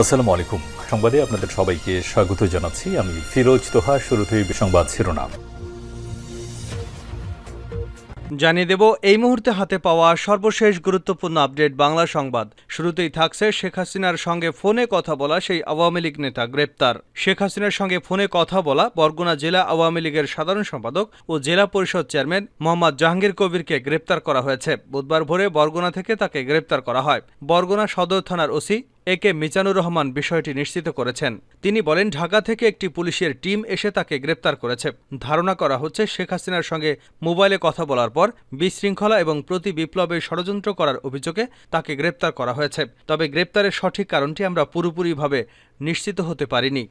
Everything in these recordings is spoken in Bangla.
আসসালামু আলাইকুম সংবাদে আপনাদের সবাইকে স্বাগত জানাচ্ছি। আমি ফিরোজ তোহা, শুরুতেই সংবাদ শিরোনাম। জানিয়ে দেব, এই মুহূর্তে হাতে পাওয়া সর্বশেষ গুরুত্বপূর্ণ আপডেট বাংলা সংবাদ। শুরুতেই থাকছে শেখ হাসিনার সঙ্গে ফোনে কথা বলা সেই আওয়ামী লীগ নেতা গ্রেপ্তার। শেখ হাসিনার সঙ্গে ফোনে কথা বলা বরগুনা জেলা আওয়ামী লীগের সাধারণ সম্পাদক ও জেলা পরিষদ চেয়ারম্যান মোহাম্মদ জাহাঙ্গীর কবিরকে গ্রেপ্তার করা হয়েছে। বুধবার ভোরে বরগুনা থেকে তাকে গ্রেপ্তার করা হয়। বরগুনা সদর থানার OC A K Mizanur Rahman বিষয়টি নিশ্চিত করেছেন। তিনি বলেন, ঢাকা থেকে একটি পুলিশের টিম এসে তাকে গ্রেপ্তার করেছে। ধারণা করা হচ্ছে, শেখ হাসিনার সঙ্গে মোবাইলে কথা বলার পর বিশৃঙ্খলা এবং প্রতি বিপ্লবে ষড়যন্ত্র করার অভিযোগে তাকে গ্রেপ্তার করা হয়েছে। তবে গ্রেপ্তারের সঠিক কারণটি আমরা পুরোপুরিভাবে নিশ্চিত হতে পারিনি।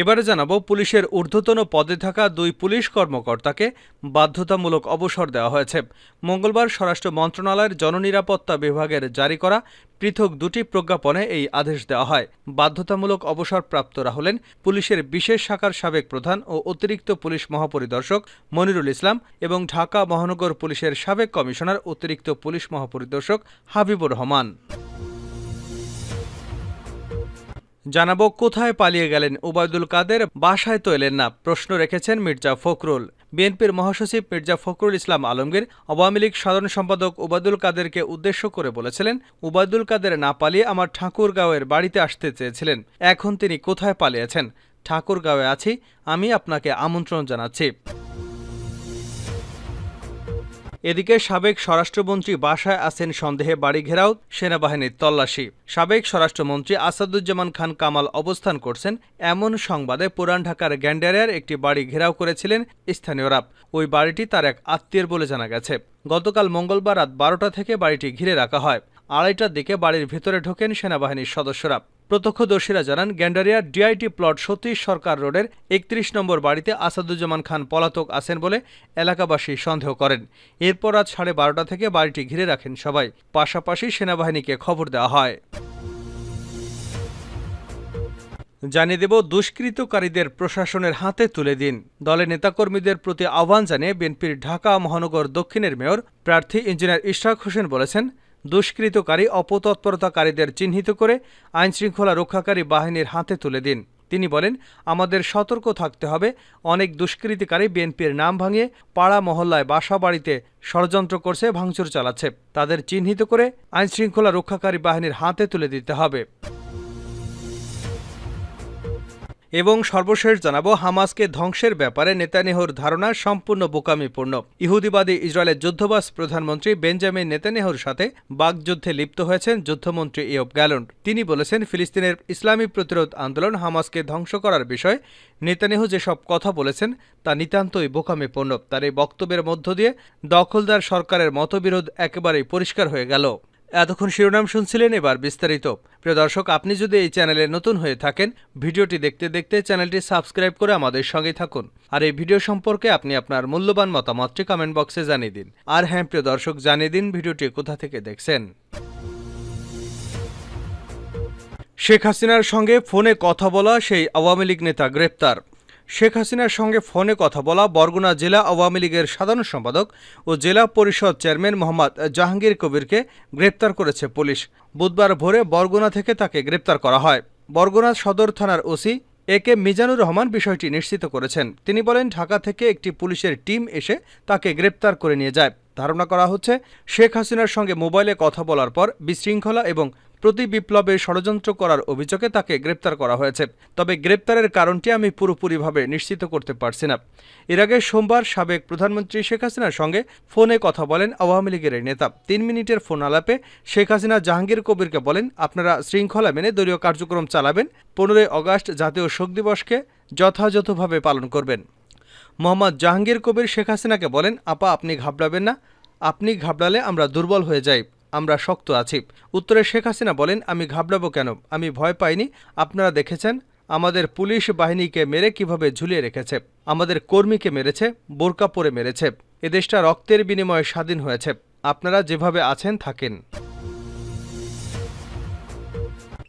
এবারে জানাব, পুলিশের ঊর্ধ্বতন পদে থাকা দুই পুলিশ কর্মকর্তাকে বাধ্যতামূলক অবসর দেওয়া হয়েছে। মঙ্গলবার স্বরাষ্ট্র মন্ত্রণালয়ের জননিরাপত্তা বিভাগের জারি করা পৃথক দুটি প্রজ্ঞাপনে এই আদেশ দেওয়া হয়। বাধ্যতামূলক অবসরপ্রাপ্তরা হলেন পুলিশের বিশেষ শাখার সাবেক প্রধান ও অতিরিক্ত পুলিশ মহাপরিদর্শক মনিরুল ইসলাম এবং ঢাকা মহানগর পুলিশের সাবেক কমিশনার অতিরিক্ত পুলিশ মহাপরিদর্শক হাবিবুর রহমান। জানাব কোথায় পালিয়ে গেলেন ওবায়দুল কাদের, বাসায় তো এলেন না, প্রশ্ন রেখেছেন মির্জা ফখরুল। বিএনপির মহাসচিব মির্জা ফখরুল ইসলাম আলমগীর আওয়ামী লীগ সাধারণ সম্পাদক ওবায়দুল কাদেরকে উদ্দেশ্য করে বলেছিলেন, ওবায়দুল কাদের না পালিয়ে আমার ঠাকুরগাঁওয়ের বাড়িতে আসতে চেয়েছিলেন। এখন তিনি কোথায় পালিয়েছেন? ঠাকুরগাঁওয়ে আছি, আমি আপনাকে আমন্ত্রণ জানাচ্ছি। এদিকে সাবেক স্বরাষ্ট্রমন্ত্রী বাসায় আছেন সন্দেহে বাড়ি ঘেরাও, সেনাবাহিনীর তল্লাশি। সাবেক স্বরাষ্ট্রমন্ত্রী আসাদুজ্জামান খান কামাল অবস্থান করছেন এমন সংবাদে পুরান ঢাকার গ্যান্ডারিয়ার একটি বাড়ি ঘেরাও করেছিলেন স্থানীয়রা। ওই বাড়িটি তার এক আত্মীয়ের বলে জানা গেছে। গতকাল মঙ্গলবার রাত বারোটা থেকে বাড়িটি ঘিরে রাখা হয়। আড়াইটার দিকে বাড়ির ভেতরে ঢোকেন সেনাবাহিনীর সদস্যরা। প্রত্যক্ষদর্শীরা জানান, গ্যান্ডারিয়ার ডিআইটি প্লট সতীশ সরকার রোডের একত্রিশ নম্বর বাড়িতে আসাদুজ্জামান খান পলাতক আছেন বলে এলাকাবাসী সন্দেহ করেন। এরপর রাত সাড়ে বারোটা থেকে বাড়িটি ঘিরে রাখেন সবাই। পাশাপাশি সেনাবাহিনীকে খবর দেওয়া হয়। জানিয়ে দেব, দুষ্কৃতকারীদের প্রশাসনের হাতে তুলে দিন। দলের নেতাকর্মীদের প্রতি আহ্বান জানিয়ে বিএনপির ঢাকা মহানগর দক্ষিণের মেয়র প্রার্থী ইঞ্জিনিয়ার ইশরাক হোসেন বলেছেন দুষ্কৃতকারী, অপতৎপরতাকারীদের চিহ্নিত করে আইনশৃঙ্খলা রক্ষাকারী বাহিনীর হাতে তুলে দিন। তিনি বলেন, আমাদের সতর্ক থাকতে হবে। অনেক দুষ্কৃতিকারী বিএনপির নাম ভাঙিয়ে পাড়া মহল্লায় বাসা বাড়িতে ষড়যন্ত্র করছে, ভাঙচুর চালাচ্ছে। তাদের চিহ্নিত করে আইনশৃঙ্খলা রক্ষাকারী বাহিনীর হাতে তুলে দিতে হবে। এবং সর্বশেষ জানাব, হামাসকে ধ্বংসের ব্যাপারে নেতানেহর ধারণা সম্পূর্ণ বোকামিপূর্ণ। ইহুদিবাদী ইসরায়েলের যুদ্ধবাস প্রধানমন্ত্রী বেঞ্জামিন নেতানেহর সাথে বাগযুদ্ধে লিপ্ত হয়েছেন যুদ্ধমন্ত্রী ইয়ব গ্যালন্ড তিনি বলেছেন, ফিলিস্তিনের ইসলামী প্রতিরোধ আন্দোলন হামাসকে ধ্বংস করার বিষয়ে নেতানিয়াহু যেসব কথা বলেছেন, তা নিতান্তই বোকামিপূর্ণ। তার এই বক্তব্যের মধ্য দিয়ে দখলদার সরকারের মতবিরোধ একেবারেই পরিষ্কার হয়ে গেল। এতক্ষণ শিরোনাম শুনছিলেন এবার বিস্তারিত। প্রিয় দর্শক, আপনি যদি এই চ্যানেলে নতুন হয়ে থাকেন, ভিডিওটি দেখতে দেখতে চ্যানেলটি সাবস্ক্রাইব করে আমাদের সঙ্গে থাকুন। আর এই ভিডিও সম্পর্কে আপনি আপনার মূল্যবান মতামতটি কমেন্ট বক্সে জানিয়ে দিন। আর হ্যাঁ প্রিয় দর্শক, জানিয়ে দিন ভিডিওটি কোথা থেকে দেখছেন। শেখ হাসিনার সঙ্গে ফোনে কথা বলা সেই আওয়ামী লীগ নেতা গ্রেপ্তার। শেখ হাসিনার সঙ্গে ফোনে কথা বলা বরগুনা জেলা আওয়ামী লীগের সাধারণ সম্পাদক ও জেলা পরিষদ চেয়ারম্যান মোহাম্মদ জাহাঙ্গীর কবিরকে গ্রেপ্তার করেছে পুলিশ। বুধবার ভোরে বরগুনা থেকে তাকে গ্রেপ্তার করা হয়। বরগুনা সদর থানার OC A K Mizanur Rahman বিষয়টি নিশ্চিত করেছেন। তিনি বলেন, ঢাকা থেকে একটি পুলিশের টিম এসে তাকে গ্রেপ্তার করে নিয়ে যায়। ধারণা করা হচ্ছে, শেখ হাসিনার সঙ্গে মোবাইলে কথা বলার পর বিশৃঙ্খলা এবং প্রতি বিপ্লবে ষড়যন্ত্র করার অভিযোগে তাকে গ্রেপ্তার করা হয়েছে। তবে গ্রেপ্তারের কারণটি আমি পুরোপুরিভাবে নিশ্চিত করতে পারছি না। এর আগে সোমবার সাবেক প্রধানমন্ত্রী শেখ হাসিনার সঙ্গে ফোনে কথা বলেন আওয়ামী লীগের এই নেতা। তিন মিনিটের ফোন আলাপে শেখ হাসিনা জাহাঙ্গীর কবিরকে বলেন, আপনারা শৃঙ্খলা মেনে দলীয় কার্যক্রম চালাবেন। পনেরোই অগাস্ট জাতীয় শোক দিবসকে যথাযথভাবে পালন করবেন। মোহাম্মদ জাহাঙ্গীর কবির শেখ হাসিনাকে বলেন, আপা, আপনি ঘাবড়াবেন না। আপনি ঘাবড়ালে আমরা দুর্বল হয়ে যাই। আমরা শক্ত আছি। উত্তরে শেখ হাসিনা বলেন, আমি ঘাবড়াবো কেন? আমি ভয় পাইনি। আপনারা দেখেছেন, আমাদের পুলিশ বাহিনীকে মেরে কীভাবে ঝুলিয়ে রেখেছে। আমাদের কর্মীকে মেরেছে, বোরকা পরে মেরেছে। এদেশটা রক্তের বিনিময়ে স্বাধীন হয়েছে। আপনারা যেভাবে আছেন, থাকেন।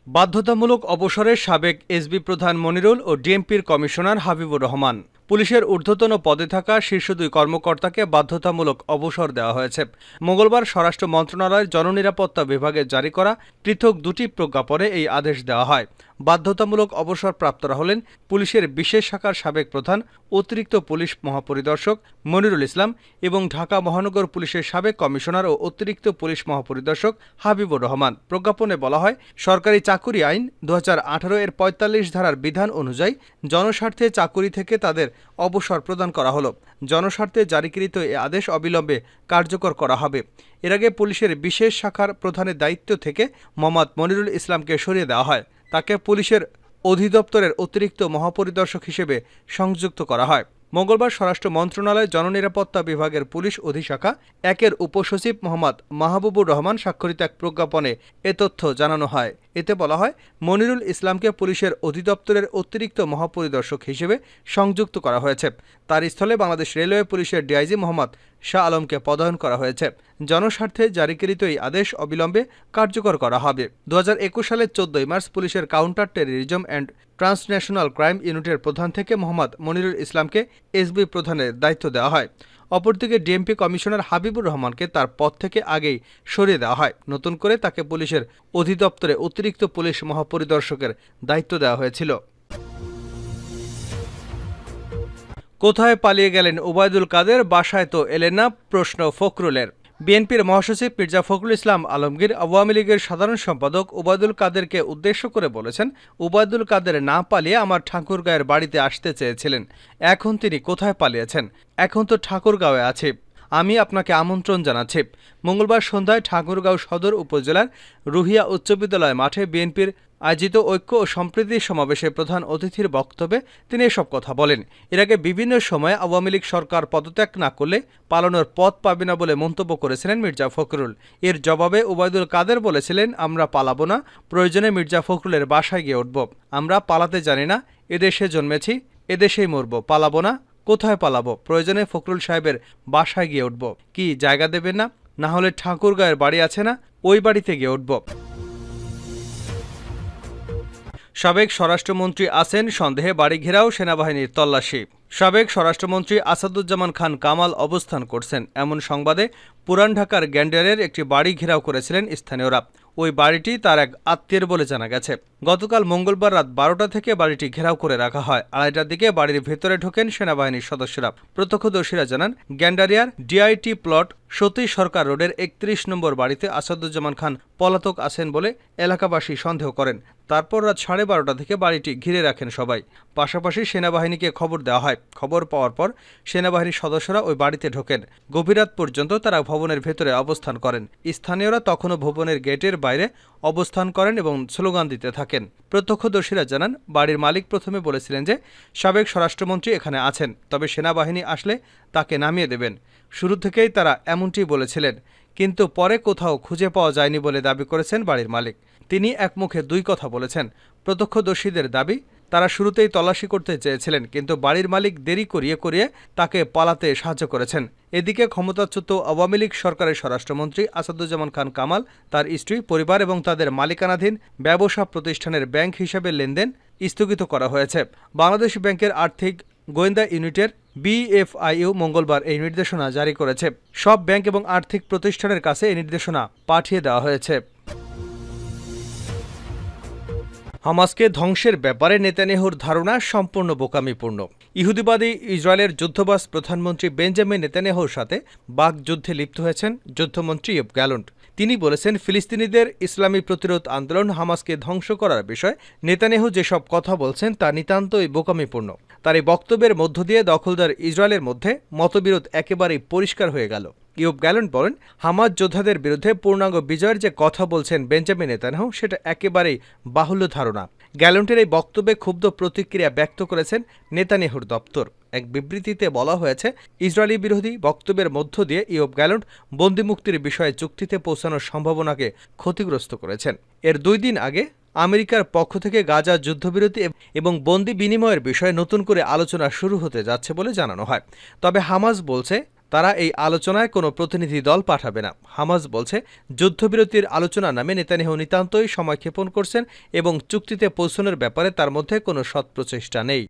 বাধ্যতামূলক অবসরের সাবেক এসবি প্রধান মনিরুল ও ডিএমপির কমিশনার হাবিবুর রহমান। পুলিশের ঊর্ধ্বতন পদে থাকা শীর্ষ দুই কর্মকর্তাকে বাধ্যতামূলক অবসর দেওয়া হয়েছে। মঙ্গলবার স্বরাষ্ট্র মন্ত্রণালয়ের জননিরাপত্তা বিভাগে জারি করা পৃথক দুটি প্রজ্ঞাপনে এই আদেশ দেওয়া হয়। বাধ্যতামূলক অবসরপ্রাপ্তরা হলেন পুলিশের বিশেষ শাখার সাবেক প্রধান, অতিরিক্ত পুলিশ মহাপরিদর্শক মনিরুল ইসলাম এবং ঢাকা মহানগর পুলিশের সাবেক কমিশনার ও অতিরিক্ত পুলিশ মহাপরিদর্শক হাবিবুর রহমান। প্রজ্ঞাপনে বলা হয়, সরকারি চাকুরি আইন দু হাজার আঠারো এর পঁয়তাল্লিশ ধারার বিধান অনুযায়ী জনস্বার্থে চাকুরি থেকে তাদের অবসর প্রদান করা হলো। জনস্বার্থে জারিকৃত এ আদেশ অবিলম্বে কার্যকর করা হবে। এর আগে পুলিশের বিশেষ শাখার প্রধানের দায়িত্ব থেকে মোহাম্মদ মনিরুল ইসলামকে সরিয়ে দেওয়া হয়। তাকে পুলিশের অধিদপ্তরের অতিরিক্ত মহাপরিদর্শক হিসেবে সংযুক্ত করা হয়। মঙ্গলবার স্বরাষ্ট্র মন্ত্রণালয় জননিরাপত্তা বিভাগের পুলিশ অধিশাখা একের উপসচিব মোহাম্মদ মাহবুবুর রহমান স্বাক্ষরিত এক প্রজ্ঞাপনে এ তথ্য জানানো হয়। এতে বলা হয়, মনিরুল ইসলামকে পুলিশের অধিদপ্তরের অতিরিক্ত মহাপরিদর্শক হিসেবে সংযুক্ত করা হয়েছে। তার স্থলে বাংলাদেশ রেলওয়ে পুলিশের ডিআইজি মোহাম্মদ শাহ আলমকে পদায়ন করা হয়েছে। জনস্বার্থে জারিকৃত এই আদেশ অবিলম্বে কার্যকর করা হবে। দু হাজার একুশ সালের চোদ্দই মার্চ পুলিশের counter terrorism and transnational crime ইউনিটের প্রধান থেকে মোহাম্মদ মনিরুল ইসলামকে এসবি প্রধানের দায়িত্ব দেওয়া হয়। অপরদিকে ডিএমপি কমিশনার হাবিবুর রহমানকে তার পদ থেকে আগেই সরিয়ে দেওয়া হয়। নতুন করে তাকে পুলিশের অধিদপ্তরে অতিরিক্ত পুলিশ মহাপরিদর্শকের দায়িত্ব দেওয়া হয়েছিল। কোথায় পালিয়ে গেলেন ওবায়দুল কাদের, বাসায় তো এলেন না, প্রশ্ন ফখরুলের। বিএনপির মহাসচিব মির্জা ফখরুল ইসলাম আলমগীর আওয়ামী লীগের সাধারণ সম্পাদক ওবায়দুল কাদেরকে উদ্দেশ্য করে বলেছেন, ওবায়দুল কাদের না পালিয়ে আমার ঠাকুরগাঁয়ের বাড়িতে আসতে চেয়েছিলেন। এখন তিনি কোথায় পালিয়েছেন? এখন তো ঠাকুরগাঁওয়ে আছে। আমি আপনাকে আমন্ত্রণ জানাচ্ছি। মঙ্গলবার সন্ধ্যায় ঠাকুরগাঁও সদর উপজেলার রুহিয়া উচ্চ বিদ্যালয় মাঠে বিএনপির আয়োজিত ঐক্য ও সম্প্রীতি সমাবেশে প্রধান অতিথির বক্তব্যে তিনি এসব কথা বলেন। এর আগে বিভিন্ন সময়ে আওয়ামী লীগ সরকার পদত্যাগ না করলে পালানোর পথ পাবে না বলে মন্তব্য করেছিলেন মির্জা ফখরুল। এর জবাবে ওবায়দুল কাদের বলেছিলেন, আমরা পালাবো না, প্রয়োজনে মির্জা ফখরুলের বাসায় গিয়ে উঠব। আমরা পালাতে জানি না, এদেশে জন্মেছি, এদেশেই মরব, পালাবো না। কোথায় পালাবো? প্রয়োজনে ফখরুল সাহেবের বাসায় গিয়ে উঠব। কি, জায়গা দেবে না? না হলে ঠাকুরগাঁয়ের বাড়ি আছে না? ওই বাড়িতে গিয়ে উঠব। সাবেক স্বরাষ্ট্রমন্ত্রী আছেন, সন্দেহে বাড়ি ঘেরাও সেনাবাহিনীর তল্লাশি। সাবেক স্বরাষ্ট্রমন্ত্রী আসাদুজ্জামান খান কামাল অবস্থান করছেন। এমন সংবাদে পুরান ঢাকার গ্যান্ডারের একটি বাড়ি ঘেরাও করেছিলেন স্থানীয়রা। ওই বাড়িটি তার এক আত্মীয়ের বলে জানা গেছে। গতকাল মঙ্গলবার রাত বারোটা থেকে বাড়িটি ঘেরাও করে রাখা হয়। আড়াইটার দিকে বাড়ির ভেতরে ঢোকেন সেনাবাহিনীর সদস্যরা। প্রত্যক্ষদর্শীরা জানান, গ্যান্ডারিয়ার ডিআইটি প্লট সতীশ সরকার রোডের একত্রিশ নম্বর বাড়িতে আসাদুজ্জামান খান পলাতক আছেন বলে এলাকাবাসী সন্দেহ করেন। তারপর রাত সাড়ে বারোটা থেকে বাড়িটি ঘিরে রাখেন সবাই। পাশাপাশি সেনাবাহিনীকে খবর দেওয়া হয়। খবর পাওয়ার পর সেনাবাহিনীর সদস্যরা ওই বাড়িতে ঢোকেন। গভীর রাত পর্যন্ত তারা ভবনের ভেতরে অবস্থান করেন। স্থানীয়রা তখনও ভবনের গেটের বাইরে অবস্থান করেন এবং স্লোগান দিতে থাকেন। প্রত্যক্ষদর্শীরা জানান, বাড়ির মালিক প্রথমে বলেছিলেন যে, সাবেক স্বরাষ্ট্রমন্ত্রী এখানে আছেন, তবে সেনাবাহিনী আসলে তাকে নামিয়ে দেবেন। শুরু থেকেই তারা এমনটি বলেছিলেন, কিন্তু পরে কোথাও খুঁজে পাওয়া যায়নি বলে দাবি করেছেন বাড়ির মালিক। তিনি একমুখে দুই কথা বলেছেন। প্রত্যক্ষদর্শীদের দাবি তারা শুরুতেই তল্লাশি করতে চেয়েছিলেন, কিন্তু বাড়ির মালিক দেরি করিয়ে করিয়ে তাকে পালাতে সাহায্য করেছেন। এদিকে ক্ষমতাচ্যুত আওয়ামী লীগ সরকারের স্বরাষ্ট্রমন্ত্রী আসাদুজ্জামান খান কামাল, তার স্ত্রী, পরিবার এবং তাদের মালিকানাধীন ব্যবসা প্রতিষ্ঠানের ব্যাংক হিসেবে লেনদেন স্থগিত করা হয়েছে। বাংলাদেশ ব্যাংকের আর্থিক গোয়েন্দা ইউনিটের বিএফআইইউ মঙ্গলবার এই নির্দেশনা জারি করেছে। সব ব্যাংক এবং আর্থিক প্রতিষ্ঠানের কাছে এই নির্দেশনা পাঠিয়ে দেওয়া হয়েছে। হামাসকে ধ্বংসের ব্যাপারে নেতানিয়াহুর ধারণা সম্পূর্ণ বোকামিপূর্ণ। ইহুদিবাদী ইসরায়েলের যুদ্ধবাস প্রধানমন্ত্রী বেঞ্জামিন নেতানিয়াহুর সাথে বাক যুদ্ধে লিপ্ত হয়েছেন যুদ্ধমন্ত্রী ইব গ্যালন্ট। তিনি বলেছেন, ফিলিস্তিনিদের ইসলামী প্রতিরোধ আন্দোলন হামাসকে ধ্বংস করার বিষয়ে নেতানিয়াহু যেসব কথা বলছেন তা নিতান্তই বোকামিপূর্ণ। তার এই বক্তব্যের মধ্য দিয়ে দখলদার ইসরায়েলের মধ্যে মতবিরোধ একেবারেই পরিষ্কার হয়ে গেল। ইউব গ্যালন্ট বলেন হামাজ যোদ্ধাদের বিরুদ্ধে পূর্ণাঙ্গ বিজয়ের যে কথা বলছেন বেঞ্জামিন নেতানহু সেটা একেবারেই বাহুল্য ধারণা। গ্যালন্টের এই বক্তব্যে ক্ষুব্ধ প্রতিক্রিয়া ব্যক্ত করেছেন নেতানিয়াহুর দপ্তর। এক বিবৃতিতে বলা হয়েছে, ইসরায়েলি বিরোধী বক্তব্যের মধ্য দিয়ে ইয়ব গ্যালন্ট বন্দিমুক্তির বিষয়ে চুক্তিতে পৌঁছানোর সম্ভাবনাকে ক্ষতিগ্রস্ত করেছেন। এর দুই দিন আগে আমেরিকার পক্ষ থেকে গাজা যুদ্ধবিরতি এবং বন্দি বিনিময়ের বিষয়ে নতুন করে আলোচনা শুরু হতে যাচ্ছে বলে জানানো হয়। তবে হামাজ বলছে তারা এই আলোচনায় কোনো প্রতিনিধি দল পাঠাবে না। হামাজ বলছে, যুদ্ধবিরতির আলোচনা নামে নেতানিয়াহু নিতান্তই সময় ক্ষেপণ করছেন এবং চুক্তিতে পৌঁছানোর ব্যাপারে তার মধ্যে কোনো সৎ প্রচেষ্টা নেই।